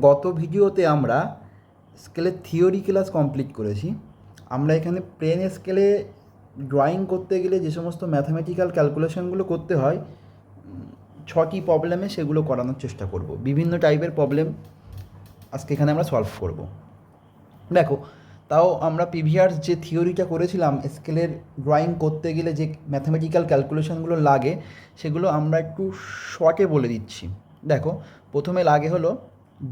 গত ভিডিওতে আমরা স্কেলের থিওরি ক্লাস কমপ্লিট করেছি। আমরা এখানে প্লেন স্কেলে ড্রয়িং করতে গেলে যে সমস্ত ম্যাথামেটিক্যাল ক্যালকুলেশনগুলো করতে হয়, ছটি প্রবলেমে সেগুলো করানোর চেষ্টা করব। বিভিন্ন টাইপের প্রবলেম আজকে এখানে আমরা সলভ করব। দেখো, তাও আমরা প্রিভিয়াস যে থিওরিটা করেছিলাম স্কেলের ড্রয়িং করতে গেলে যে ম্যাথামেটিক্যাল ক্যালকুলেশনগুলো লাগে, সেগুলো আমরা একটু শর্টে বলে দিচ্ছি। দেখো, প্রথমে লাগে হলো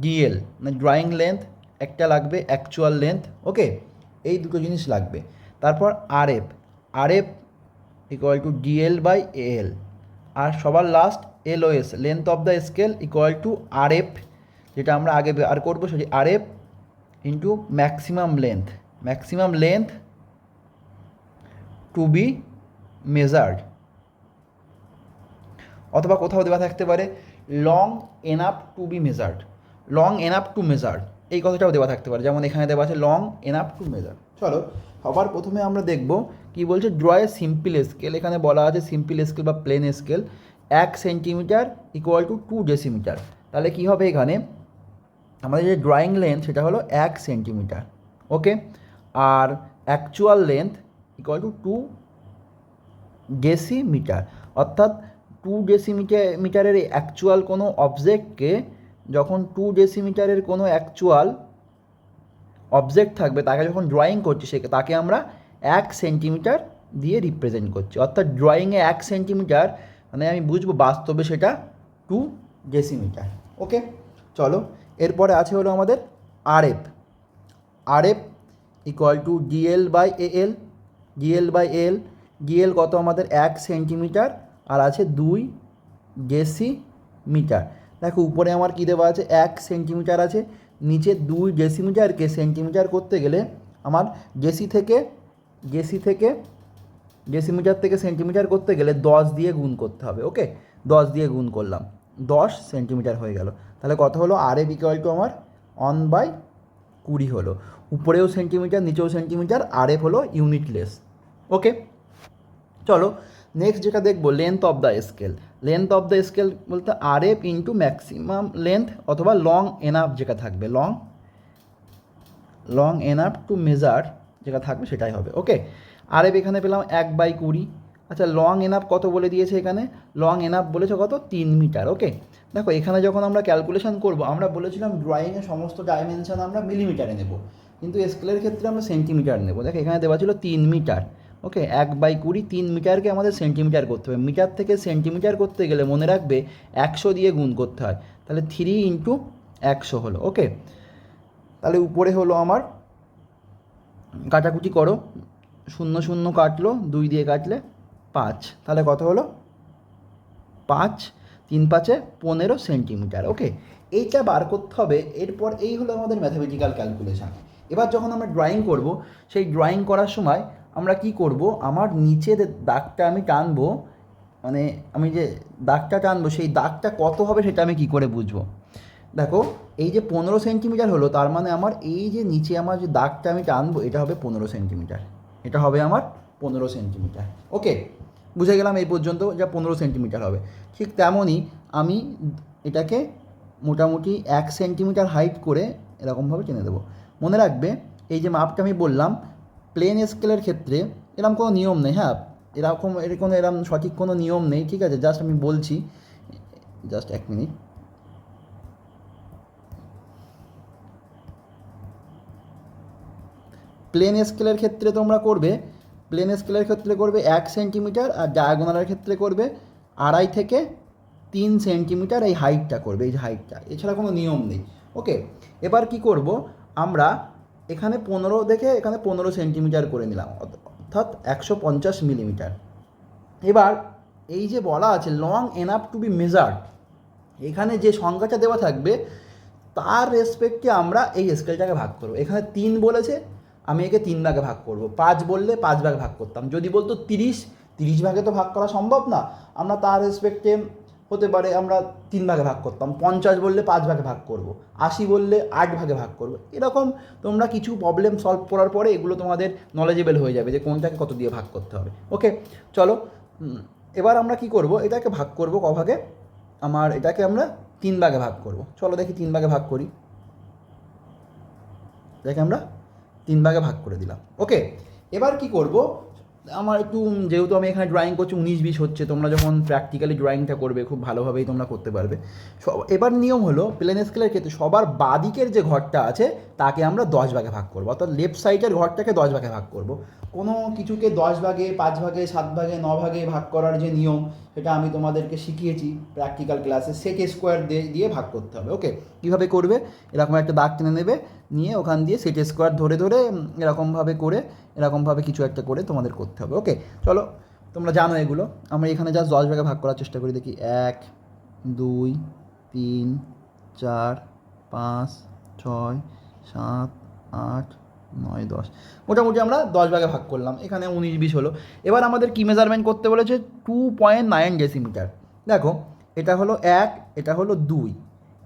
ডিএল মানে ড্রয়িং লেন্থ একটা লাগবে অ্যাকচুয়াল লেন্থ ওকে এই দুটো জিনিস লাগবে। তারপর RF RF equal to DL by L আর সবার last L LOS length of the scale equal to RF যেটা আমরা আগে আর করব সেটি RF into maximum length maximum length to be measured অথবা কোথাও দেওয়া থাকতে পারে long enough to be measured long enough to measured এই কথাটাও দেওয়া থাকতে পারে। যেমন এখানে দেওয়া আছে লং এনাপ টু মেজার চলো, সবার প্রথমে আমরা দেখব কি বলছে ড্রয়ে সিম্পল স্কেল এখানে বলা আছে সিম্পল স্কেল বা প্লেন স্কেল এক centimetre equal to two decimetre তাহলে কি হবে এখানে? আমাদের যে ড্রয়িং লেন্থ সেটা হলো এক centimetre okay R actual length equal to two decimetre অর্থাৎ টু ডেসিমিটার মিটারের অ্যাকচুয়াল কোনো অবজেক্টকে যখন টু ডেসিমিটারের কোনো অ্যাকচুয়াল অবজেক্ট থাকবে, তাকে যখন ড্রয়িং করছি, সে তাকে আমরা এক সেন্টিমিটার দিয়ে রিপ্রেজেন্ট করছি। অর্থাৎ ড্রয়িংয়ে এক সেন্টিমিটার মানে আমি বুঝব বাস্তবে সেটা টু ডেসিমিটার ওকে চলো, এরপরে আছে হলো আমাদের RF RF equal to DL by A L DL by L DL কত আমাদের এক সেন্টিমিটার আর আছে দুই ডেসিমিটার দেখো, উপরে আমার কী দেওয়া আছে? এক সেন্টিমিটার আছে, নিচে দুই ডেসিমিটারকে সেন্টিমিটার করতে গেলে আমার ডেসি থেকে জেসি থেকে ডেসিমিটার থেকে সেন্টিমিটার করতে গেলে দশ দিয়ে গুণ করতে হবে ওকে দশ দিয়ে গুণ করলাম, দশ সেন্টিমিটার হয়ে গেল। তাহলে কত হলো? আর ইকুয়াল টু আমার অন বাই কুড়ি হলো। উপরেও সেন্টিমিটার নিচেও সেন্টিমিটার আর এফ হলো ইউনিটলেস ওকে চলো নেক্সট যেটা দেখব length of the scale length of the scale বলতে R F into maximum length অথবা লং এনাফ যেটা থাকবে long long enough to measure যেটা থাকবে সেটাই হবে ওকে আর এফ এখানে পেলাম এক বাই কুড়ি। আচ্ছা লং এনাফ কত বলে দিয়েছে এখানে? লং এনাফ বলেছে কত? তিন মিটার ওকে দেখো, এখানে যখন আমরা ক্যালকুলেশন করব, আমরা বলেছিলাম ড্রয়িংয়ে সমস্ত ডাইমেনশন আমরা মিলিমিটারে নেব। কিন্তু স্কেলের ক্ষেত্রে আমরা সেন্টিমিটার নেব। দেখো, এখানে দেওয়া ছিল তিন মিটার। ওকে এক বাই কুড়ি তিন মিটারকে আমাদের সেন্টিমিটার করতে হবে। মিটার থেকে সেন্টিমিটার করতে গেলে মনে রাখবে একশো দিয়ে গুণ করতে হয়। তাহলে থ্রি ইন্টু একশো হলো ওকে তাহলে উপরে হলো আমার, কাটাকুটি করো, শূন্য শূন্য কাটলো, দুই দিয়ে কাটলে পাঁচ। তাহলে কত হলো? পাঁচ, তিন পাঁচে পনেরো সেন্টিমিটার ওকে এইটা বার করতে হবে, এরপর এই হলো আমাদের ম্যাথামেটিক্যাল ক্যালকুলেশান এবার যখন আমরা ড্রয়িং করব, সেই ড্রয়িং করার সময় আমরা কি করব? আমার নিচের দাগটা আমি টানবো। মানে আমি যে দাগটা টানবো, সেই দাগটা কত হবে সেটা আমি কি করে বুঝব? দেখো, এই যে পনেরো সেন্টিমিটার হলো, তার মানে আমার এই যে নিচে আমার যে দাগটা আমি টানবো, এটা হবে পনেরো সেন্টিমিটার। এটা হবে আমার পনেরো সেন্টিমিটার। ওকে বুঝে গেলাম এই পর্যন্ত যা পনেরো সেন্টিমিটার হবে। ঠিক তেমনই আমি এটাকে মোটামুটি এক সেন্টিমিটার হাইট করে এরকমভাবে টেনে দেবো। মনে রাখবে, এই যে মাপটা আমি বললাম প্লেন স্কেলের ক্ষেত্রে এরকম কোনো নিয়ম নেই হ্যাঁ? এরকম, এর কোনো এরকম সঠিক কোনো নিয়ম নেই, ঠিক আছে? জাস্ট আমি বলছি। জাস্ট এক মিনিট প্লেন স্কেলের ক্ষেত্রে তোমরা করবে প্লেন স্কেলের ক্ষেত্রে করবে এক সেন্টিমিটার আর ডায়াগোনালের ক্ষেত্রে করবে আড়াই থেকে তিন সেন্টিমিটার এই হাইটটা করবে, এই যে হাইটটা এছাড়া কোনো নিয়ম নেই। ওকে এবার কি করব? আমরা এখানে পনেরো দেখে এখানে পনেরো সেন্টিমিটার করে নিলাম, অর্থাৎ একশো পঞ্চাশ মিলিমিটার। এবার এই যে বলা আছে long enough to be measured এখানে যে সংখ্যাটা দেওয়া থাকবে, তার রেসপেক্টে আমরা এই স্কেলটাকে ভাগ করব। এখানে তিন বলেছে, আমি একে তিন ভাগে ভাগ করব। পাঁচ বললে পাঁচ ভাগে ভাগ করতাম। যদি বলতো তিরিশ তিরিশ ভাগে তো ভাগ করা সম্ভব না। আমরা তার রেসপেক্টে হতে পারে আমরা তিন ভাগে ভাগ করতাম, পঞ্চাশ বললে পাঁচ ভাগে ভাগ করব, আশি বললে আট ভাগে ভাগ করব। এরকম তোমরা কিছু প্রবলেম সলভ করার পরে এগুলো তোমাদের নলেজেবল হয়ে যাবে যে কোনটাকে কত দিয়ে ভাগ করতে হবে। ওকে চলো এবার আমরা কি করব? এটাকে ভাগ করব ক ভাগে? আমার এটাকে আমরা তিন ভাগে ভাগ করব। চলো দেখি তিন ভাগে ভাগ করি। যাকে আমরা তিন ভাগে ভাগ করে দিলাম। ওকে এবার কি করব? আমার একটু যেহেতু আমি এখানে ড্রয়িং করছি, উনিশ বিশ হচ্ছে, তোমরা যখন প্র্যাকটিক্যালি ড্রয়িংটা করবে, খুব ভালোভাবেই তোমরা করতে পারবে। সব, এবার নিয়ম হলো প্লেন স্কেলের ক্ষেত্রে সবার বাদিকের যে ঘরটা আছে, তাকে আমরা দশ ভাগে ভাগ করব। অর্থাৎ লেফট সাইডের ঘরটাকে দশ ভাগে ভাগ করব। কোনো কিছুকে দশ ভাগে, পাঁচ ভাগে, সাত ভাগে, ন ভাগে ভাগ করার যে নিয়ম, সেটা আমি তোমাদেরকে শিখিয়েছি প্র্যাকটিক্যাল ক্লাসে সেট স্কোয়ার দিয়ে ভাগ করতে হবে। ওকে কীভাবে করবে? এরকম একটা দাগ টেনে নেবে। নিয়ে ওখান দিয়ে সেট স্কোয়ার ধরে ধরে এরকমভাবে করে, এরকমভাবে কিছু একটা করে তোমাদের করতে হবে ওকে চলো, তোমরা জানো এগুলো। আমরা এখানে জাস্ট দশ ভাগে ভাগ করার চেষ্টা করি, দেখি, এক, দুই, তিন, চার, পাঁচ, ছয়, সাত, আট, নয়, দশ। মোটামুটি আমরা দশ ভাগে ভাগ করলাম, এখানে উনিশ বিশ হলো। এবার আমাদের কি মেজারমেন্ট করতে বলেছে? টু পয়েন্ট নাইন ডেসিমিটার দেখো, এটা হলো এক, এটা হলো দুই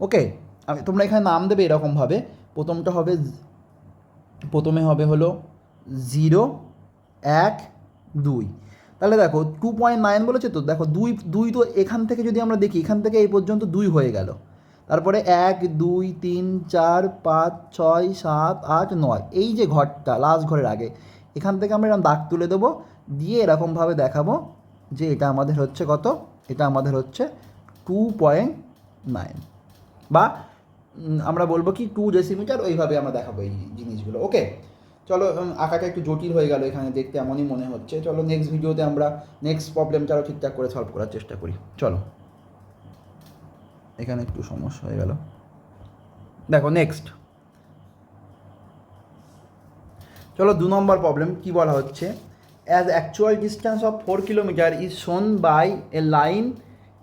ওকে আমি তোমরা এখানে নাম দেবে এরকমভাবে। প্রথমটা হবে প্রথমে হবে হলো জিরো, এক, দুই। তাহলে দেখো টু পয়েন্ট নাইন বলেছে তো? দেখো দুই দুই তো এখান থেকে যদি আমরা দেখি, এখান থেকে এই পর্যন্ত দুই হয়ে গেল। তারপরে এক, দুই, তিন, চার, পাঁচ, ছয়, সাত, আট, নয়। এই যে ঘরটা লাস্ট ঘরের আগে, এখান থেকে আমরা এরকম দাগ তুলে দেবো, দিয়ে এরকমভাবে দেখাবো যে এটা আমাদের হচ্ছে কত? এটা আমাদের হচ্ছে টু পয়েন্ট নাইন বা আমরা বলব কি টু ডেসিমিটার ওইভাবে আমরা দেখাবো এই জিনিসগুলো। ওকে চলো আঁকাটা একটু জটিল হয়ে গেল এখানে দেখতে, এমনই মনে হচ্ছে। চলো নেক্সট ভিডিওতে আমরা নেক্সট প্রবলেমটা আরও ঠিকঠাক করে সলভ করার চেষ্টা করি। চলো। এখানে একটু সমস্যা হয়ে গেল। দেখো নেক্সট চলো, দু নম্বর প্রবলেম কি বলা হচ্ছে? As actual distance of four kilometre is shown by a line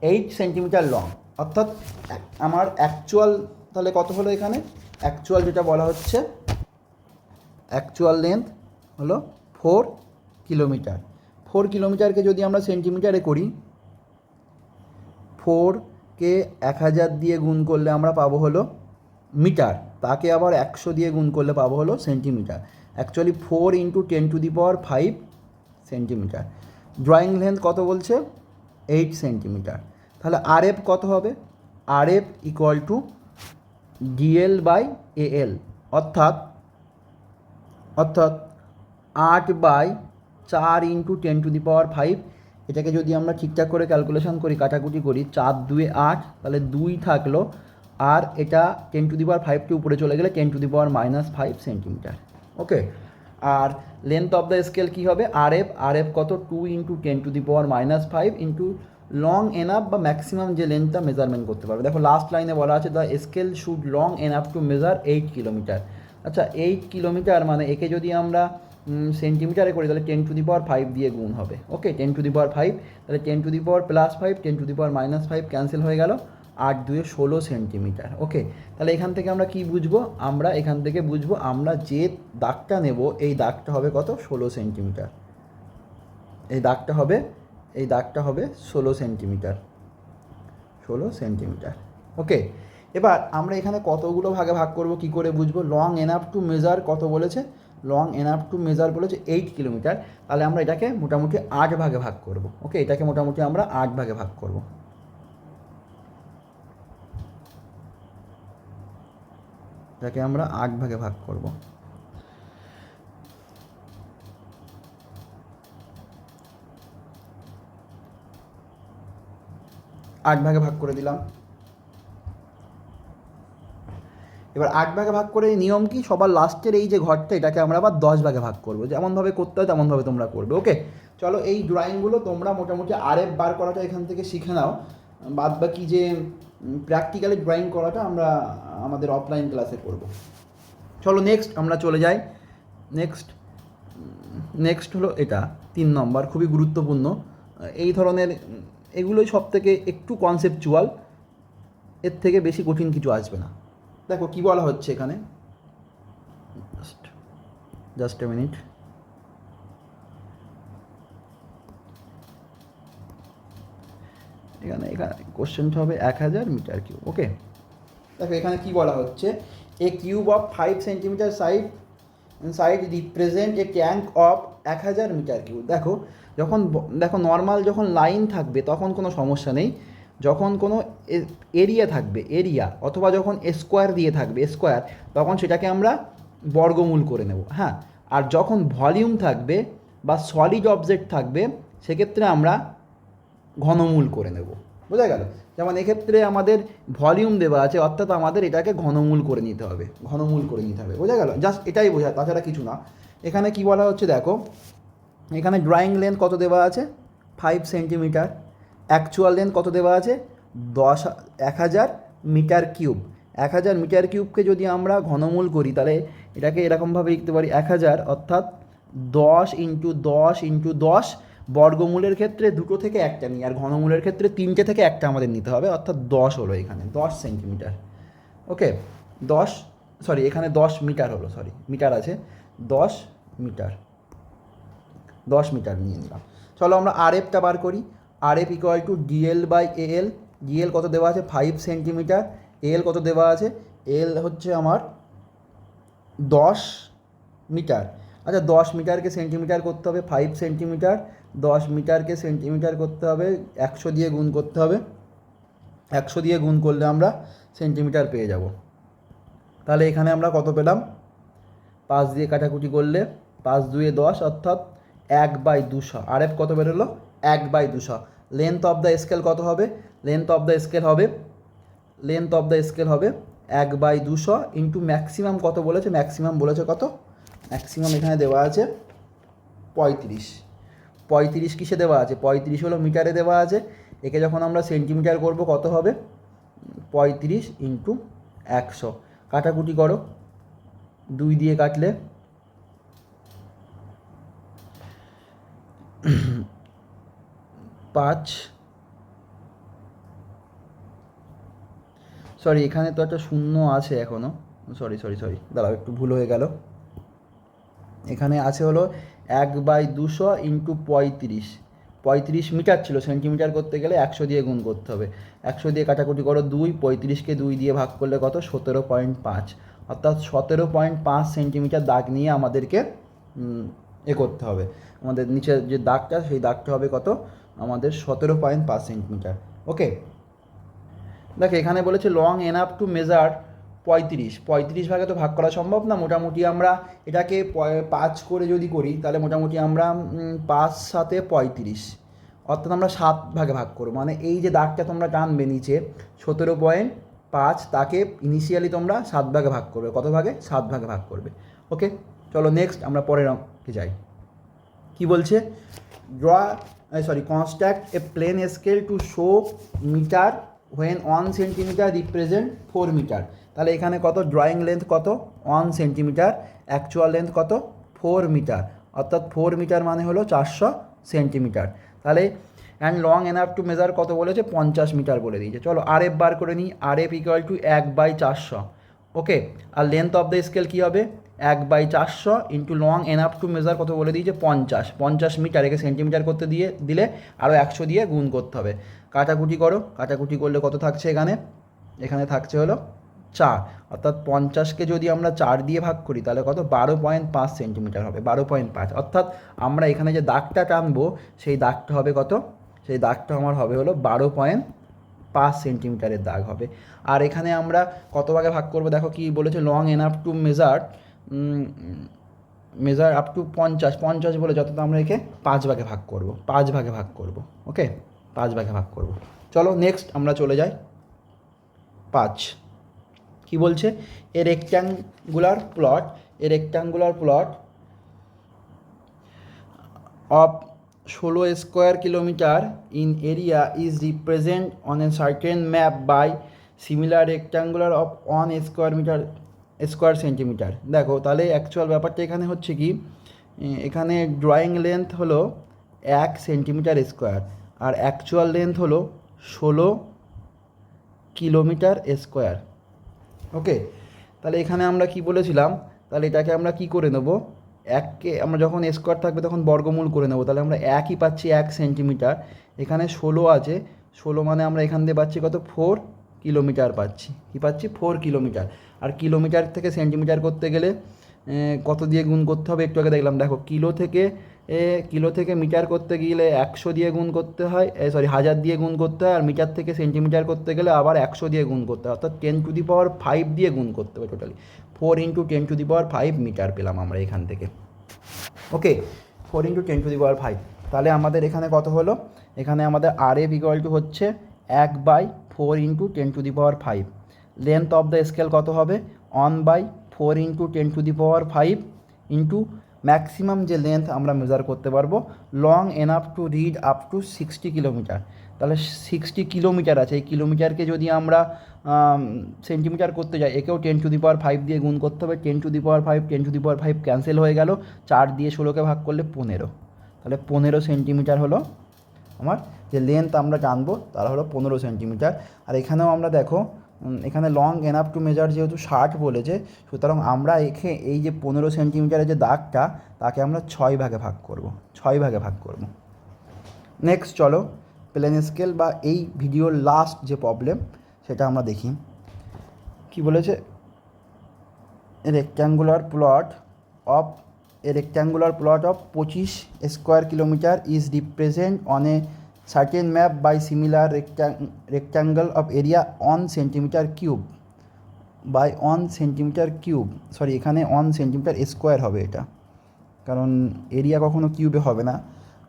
eight centimetre long অর্থাৎ আমার অ্যাকচুয়াল তাহলে কত হলো এখানে? অ্যাকচুয়াল যেটা বলা হচ্ছে অ্যাকচুয়াল লেন্থ হলো ফোর কিলোমিটার ফোর কিলোমিটারকে যদি আমরা সেন্টিমিটারে করি ফোরকে এক হাজার দিয়ে গুণ করলে আমরা পাবো হলো মিটার তাকে আবার একশো দিয়ে গুণ করলে পাবো হলো centimetre actually four into ten to the power five centimetre drawing length কত বলছে? এইট সেন্টিমিটার তাহলে আর এফ কত হবে? R F equal to DL by AL অর্থাৎ অর্থাৎ আট বাই চার into ten to the power five এটাকে যদি আমরা ঠিকঠাক করে ক্যালকুলেশন করি, কাটাকুটি করি, চার, দুয়ে আট, তাহলে দুই থাকল, আর এটা টেন টু দি পাওয়ার ফাইভটি উপরে চলে গেলে ten to the power minus five centimetre okay R length of the scale কী হবে? আর এফ আর এফ কত? Two into ten to the power minus five into long enough বা maximum যে লেন্থটা measurement করতে পারবে। দেখো লাস্ট লাইনে বলা আছে the scale should long enough to measure eight kilometre আচ্ছা এইট কিলোমিটার মানে একে যদি আমরা সেন্টিমিটারে করি, তাহলে ten to the power five দিয়ে গুণ হবে। Okay ten to the power five তাহলে ten to the power plus five ten to the power minus five cancel হয়ে গেল আট দুয়ে ষোলো সেন্টিমিটার ওকে তাহলে এখান থেকে আমরা কি বুঝব? আমরা এখান থেকে বুঝব, আমরা যে দাগটা নেব, এই দাগটা হবে কত? ষোলো সেন্টিমিটার এই দাগটা হবে এই দাগটা হবে ষোলো সেন্টিমিটার। ষোলো সেন্টিমিটার। ওকে, এবার আমরা এখানে কতগুলো ভাগে ভাগ করব, কি করে বুঝব? লং এনাফ টু মেজার কত বলেছে? লং এনাফ টু মেজার বলেছে এইট কিলোমিটার তাহলে আমরা এটাকে মোটামুটি আট ভাগে ভাগ করব। ওকে, এটাকে মোটামুটি আমরা আট ভাগে ভাগ করব। এটাকে আমরা আট ভাগে ভাগ করব। আট ভাগে ভাগ করে দিলাম। এবার আট ভাগে ভাগ করে নিয়ম কি? সবার লাস্টের এই যে ঘরটা, এটাকে আমরা আবার দশ ভাগে ভাগ করব। যেমনভাবে করতে হয়, তেমনভাবে তোমরা করবে ওকে চলো এই ড্রয়িংগুলো তোমরা মোটামুটি আরএফ বার করাটা এখান থেকে শিখে নাও। বাদ বাকি যে প্র্যাকটিক্যালি ড্রয়িং করাটা আমরা, আমাদের অফলাইন ক্লাসে করব। চলো নেক্সট আমরা চলে যাই। নেক্সট নেক্সট হলো এটা, তিন নম্বর, খুবই গুরুত্বপূর্ণ। এই ধরনের এগুলোই সব থেকে একটু কনসেপচুয়াল এর থেকে বেশি কঠিন কিছু আসবে না। দেখো কি বলা হচ্ছে এখানে? জাস্ট জাস্ট এ মিনিট এখানে এখানে কোশ্চেনটা হবে এক হাজার মিটার কিউব ওকে দেখো এখানে কি বলা হচ্ছে? A cube of five centimetre side side represent a tank of এক হাজার মিটার কিউব দেখো, যখন দেখো নর্মাল যখন লাইন থাকবে, তখন কোনো সমস্যা নেই। যখন কোনো এরিয়া থাকবে এরিয়া অথবা যখন স্কোয়ার দিয়ে থাকবে স্কোয়ার তখন সেটাকে আমরা বর্গমূল করে নেব হ্যাঁ? আর যখন ভলিউম থাকবে বা সলিড অবজেক্ট থাকবে, সেক্ষেত্রে আমরা ঘনমূল করে নেব। বোঝা গেল? যেমন এক্ষেত্রে আমাদের ভলিউম দেওয়া আছে, অর্থাৎ আমাদের এটাকে ঘনমূল করে নিতে হবে, ঘনমূল করে নিতে হবে, বোঝা গেল? জাস্ট এটাই বোঝা, তাছাড়া কিছু না। এখানে কি বলা হচ্ছে দেখো, এখানে ড্রয়িং লেন্থ কত দেওয়া আছে? ফাইভ সেন্টিমিটার অ্যাকচুয়াল লেন্থ কত দেওয়া আছে? দশ, এক হাজার মিটার কিউব এক হাজার মিটার কিউবকে যদি আমরা ঘনমূল করি, তাহলে এটাকে এরকমভাবে লিখতে পারি এক হাজার, অর্থাৎ দশ ইন্টু দশ ইন্টু দশ বর্গমূলের ক্ষেত্রে দুটো থেকে একটা নিই, আর ঘনমূলের ক্ষেত্রে তিনটে থেকে একটা আমাদের নিতে হবে, অর্থাৎ দশ হলো এখানে, দশ সেন্টিমিটার। ওকে? দশ সরি এখানে দশ মিটার হলো সরি মিটার আছে। দশ মিটার। দশ মিটার নিয়ে নিলাম। চলো আমরা আর এফটা বার করি। R F equal to DL by L DL কত দেওয়া আছে? ফাইভ সেন্টিমিটার এল কত দেওয়া আছে? এল হচ্ছে আমার দশ মিটার। আচ্ছা দশ মিটারকে সেন্টিমিটার করতে হবে ফাইভ সেন্টিমিটার দশ মিটারকে সেন্টিমিটার করতে হবে, একশো দিয়ে গুণ করতে হবে, একশো দিয়ে গুণ করলে আমরা সেন্টিমিটার পেয়ে যাব। তাহলে এখানে আমরা কত পেলাম? পাঁচ দিয়ে কাটাকুটি করলে পাঁচ দুয়ে দশ, অর্থাৎ এক বাই দুশো। আর এফ কত বেরোলো? এক বাই দুশো। লেন্থ অফ দ্য স্কেল কত হবে? লেন্থ অফ দ্য স্কেল হবে লেন্থ অফ দ্য স্কেল হবে এক বাই দুশো ইন্টু ম্যাক্সিমাম কত বলেছে? ম্যাক্সিমাম বলেছে কত? ম্যাক্সিমাম এখানে দেওয়া আছে পঁয়ত্রিশ। পঁয়ত্রিশ কিসে দেওয়া আছে? পঁয়ত্রিশ হলো মিটারে দেওয়া আছে। একে যখন আমরা সেন্টিমিটার করব, কত হবে? পঁয়ত্রিশ ইন্টু একশো। কাটাকুটি করো। দুই দিয়ে কাটলে পাঁচ। সরি এখানে তো একটা শূন্য আছে এখনও সরি সরি সরি দাঁড়াও, একটু ভুল হয়ে গেল। এখানে আছে হলো এক বাই দুশো ইন্টু পঁয়ত্রিশ। পঁয়ত্রিশ মিটার ছিল, সেন্টিমিটার করতে গেলে একশো দিয়ে গুণ করতে হবে। একশো দিয়ে কাটাকুটি করো দুই, পঁয়ত্রিশকে দুই দিয়ে ভাগ করলে কত? সতেরো পয়েন্ট পাঁচ। অর্থাৎ সতেরো পয়েন্ট পাঁচ সেন্টিমিটার দাগ নিয়ে আমাদেরকে এ করতে হবে। আমাদের নিচের যে দাগটা, সেই দাগটা হবে কত? আমাদের সতেরো পয়েন্ট পাঁচ সেন্টিমিটার। ওকে? দেখ, এখানে বলেছে লং এনাফ টু মেজার পঁয়ত্রিশ। পঁয়ত্রিশ ভাগে তো ভাগ করা সম্ভব না। মোটামুটি আমরা এটাকে পাঁচ করে যদি করি, তাহলে মোটামুটি আমরা পাঁচ সাতে পঁয়ত্রিশ। অর্থাৎ আমরা সাত ভাগে ভাগ করব। মানে এই যে দাগটা তোমরা টানবে নিচে, সতেরো পয়েন্ট পাঁচ, তাকে ইনিশিয়ালি তোমরা সাত ভাগে ভাগ করবে। কত ভাগে? সাত ভাগে ভাগ করবে। ওকে? চলো নেক্সট আমরা পরের অঙ্কে যাই। কি বলছে? Draw sorry construct a plane scale to show metre when one centimetre represent four metre তাহলে এখানে কত? ড্রয়িং লেন্থ কত? ওয়ান সেন্টিমিটার অ্যাকচুয়াল লেন্থ কত? ফোর মিটার অর্থাৎ ফোর মিটার মানে হলো চারশো সেন্টিমিটার তাহলে and long enough to measure কত বলেছে? পঞ্চাশ মিটার বলে দিয়েছে। চলো আর এফ বার করে নিই। আর এফ ইকুয়াল টু এক বাই চারশো। ওকে আর লেন্থ অফ দ্য স্কেল কী হবে? এক বাই চারশো into long enough to measure কত বলে দিয়েছে? পঞ্চাশ। পঞ্চাশ মিটার একে সেন্টিমিটার করতে দিয়ে দিলে আরও একশো দিয়ে গুণ করতে হবে। কাটাকুটি করো। কাটাকুটি করলে কত থাকছে এখানে? এখানে থাকছে হলো চার, অর্থাৎ পঞ্চাশকে যদি আমরা চার দিয়ে ভাগ করি, তাহলে কত? বারো পয়েন্ট পাঁচ সেন্টিমিটার হবে, বারো পয়েন্ট পাঁচ। অর্থাৎ আমরা এখানে যে দাগটা টানবো, সেই দাগটা হবে কত? সেই দাগটা আমার হবে হলো বারো পয়েন্ট পাঁচ সেন্টিমিটারের দাগ হবে। আর এখানে আমরা কত ভাগে ভাগ করব? দেখো কি বলেছে long enough to measure measure up to পঞ্চাশ। পঞ্চাশ বলে যত আমরা একে পাঁচ ভাগে ভাগ করব, পাঁচ ভাগে ভাগ করব ওকে পাঁচ ভাগে ভাগ করব। চলো নেক্সট আমরা চলে যাই, পাঁচ। কি বলছে? A rectangular plot a rectangular plot of 16 square kilometer in area is represent on a certain map by similar rectangular of 1 square meter square centimetre দেখো তাহলে অ্যাকচুয়াল ব্যাপারটা এখানে হচ্ছে কি? এ, এখানে ড্রয়িং লেন্থ হলো এক সেন্টিমিটার স্কোয়ার আর অ্যাকচুয়াল লেন্থ হলো ষোলো কিলোমিটার স্কোয়ার ওকে তাহলে এখানে আমরা কি বলেছিলাম? তাহলে এটাকে আমরা কি করে নেব? এককে, আমরা যখন স্কোয়ার থাকবে তখন বর্গমূল করে নেব। তাহলে আমরা একই পাচ্ছি এক সেন্টিমিটার এখানে ষোলো আছে। ষোলো মানে আমরা এখান দিয়ে পাচ্ছি কত? ফোর কিলোমিটার পাচ্ছি। কি পাচ্ছি? ফোর কিলোমিটার আর কিলোমিটার থেকে সেন্টিমিটার করতে গেলে কত দিয়ে গুণ করতে হবে? একটু আগে দেখলাম। দেখো কিলো থেকে এ কিলো থেকে মিটার করতে গেলে একশো দিয়ে গুণ করতে হয়, এ সরি হাজার দিয়ে গুণ করতে হয়, আর মিটার থেকে সেন্টিমিটার করতে গেলে আবার একশো দিয়ে গুণ করতে হয়, অর্থাৎ ten to the power five দিয়ে গুণ করতে হবে totally four into ten to the power five metre পেলাম আমরা এখান থেকে। Okay four into ten to the power five তাহলে আমাদের এখানে কত হলো? এখানে আমাদের আর এফ ইকুয়াল টু হচ্ছে এক by four into ten to the power five length of the scale কত হবে? One by four into ten to the power five into maximum যে লেন্থ আমরা মেজার করতে পারব long enough to read up to sixty kilometre তাহলে sixty kilometre আছে, এই কিলোমিটারকে যদি আমরা সেন্টিমিটার করতে যাই, একেও ten to the power five দিয়ে গুণ করতে হবে ten to the power five ten to the power five cancel হয়ে গেল, চার দিয়ে ষোলোকে ভাগ করলে পনেরো। তাহলে পনেরো সেন্টিমিটার হলো আমার, যে লেন্থ আমরা জানব তারা হলো পনেরো সেন্টিমিটার আর এখানেও আমরা দেখো এখানে লং এনাফ টু মেজার যেহেতু ষাট বলেছে, সুতরাং আমরা এখে এই যে পনেরো সেন্টিমিটারের যে দাগটা, তাকে আমরা ছয় ভাগে ভাগ করব, ছয় ভাগে ভাগ করব। নেক্সট চলো প্লেন স্কেল বা এই ভিডিওর লাস্ট যে প্রবলেম সেটা আমরা দেখি। কি বলেছে? Rectangular plot of a rectangular plot of 25 square kilometer is represent on a certain map by similar rectang- rectangle of area 1 centimeter cube, by 1 centimeter cube. Sorry এখানে 1 সেন্টিমিটার স্কোয়ার হবে এটা। কারণ এরিয়া কখনো কিউবে হবে না।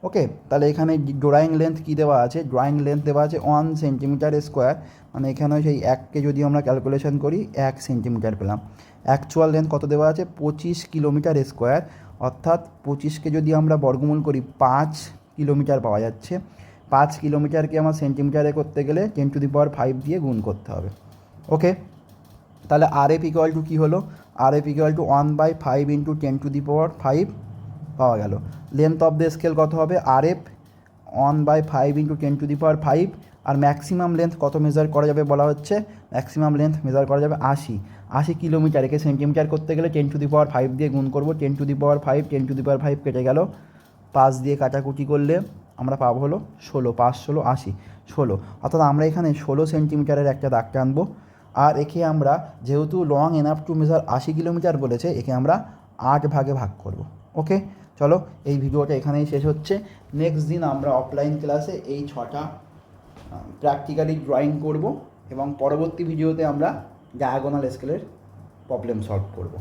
ওকে, তাহলে এখানে ড্রয়িং লেন্থ কী দেওয়া আছে? ড্রয়িং লেন্থ দেওয়া আছে ওয়ান সেন্টিমিটার স্কোয়ার মানে এখানে সেই এককে যদি আমরা ক্যালকুলেশন করি, এক সেন্টিমিটার পেলাম। অ্যাকচুয়াল লেন্থ কত দেওয়া আছে? পঁচিশ কিলোমিটার স্কোয়ার অর্থাৎ পঁচিশকে যদি আমরা বর্গমূল করি, পাঁচ কিলোমিটার পাওয়া যাচ্ছে। পাঁচ কিলোমিটারকে আমার সেন্টিমিটারে করতে গেলে ten to the power five দিয়ে গুণ করতে হবে। ওকে তাহলে আর এফ ইকুয়াল টু কী হলো? R F equal to one by five into ten to the power five পাওয়া গেল। লেন্থ অফ দ্য স্কেল কত হবে? R F one by five into ten to the power five R maximum length কত measure করা যাবে বলা হচ্ছে? Maximum length measure করা যাবে আশি। আশি কিলোমিটার একে সেন্টিমিটার করতে গেলে ten to the power five দিয়ে গুণ করব। Ten to the power five ten to the power five কেটে গেল। পাঁচ দিয়ে কাটাকুটি করলে আমরা পাবো হলো ষোলো, পাঁচ, ষোলো, আশি, ষোলো। অর্থাৎ আমরা এখানে ষোলো সেন্টিমিটারের একটা দাগ টানবো। আর একে আমরা যেহেতু লং এনাফ টু মেজার আশি কিলোমিটার বলেছে, একে আমরা আট ভাগে ভাগ করব। ওকে চলো, এই ভিডিওটা এখানেই শেষ হচ্ছে। নেক্সট দিন আমরা অফলাইন ক্লাসে এই ছটা প্র্যাকটিক্যালি ড্রয়িং করব এবং পরবর্তী ভিডিওতে আমরা ডায়াগোনাল স্কেলের প্রবলেম সলভ করব।